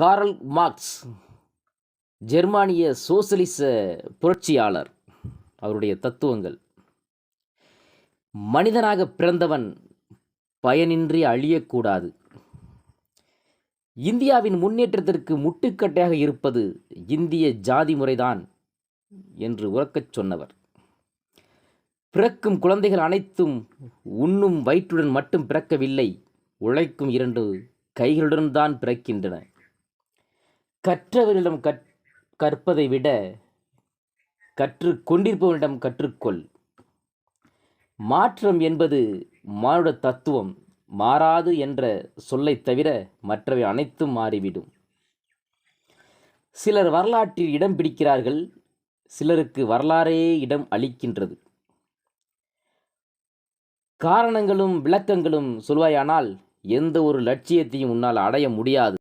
Karl Marx ஜெர்மானிய சோசலிச புரட்சியாளர். அவருடைய தத்துவங்கள். மனிதனாக பிறந்தவன் பயனின்றி அழியக்கூடாது. இந்தியாவின் முன்னேற்றத்திற்கு முட்டுக்கட்டையாக இருப்பது இந்திய ஜாதி முறைதான் என்று உறக்கச் சொன்னவர். பிறக்கும் குழந்தைகள் அனைத்தும் உண்ணும் வயிற்றுடன் மட்டும் பிறக்கவில்லை உழைக்கும் இரண்டு கைகளுடன் தான் பிறக்கின்றன. கற்றவரிடம் கற் கற்பதை விட கற்று கொண்டிருப்பவனிடம் கற்றுக்கொள். மாற்றம் என்பது மானுட தத்துவம் மாறாது என்ற சொல்லைத் தவிர மற்றவை அனைத்தும் மாறிவிடும். சிலர் வரலாற்றில் இடம் பிடிக்கிறார்கள் சிலருக்கு வரலாறே இடம் அளிக்கின்றது. காரணங்களும் விளக்கங்களும் சொல்வாயானால் எந்த ஒரு லட்சியத்தையும் உன்னால் அடைய முடியாது.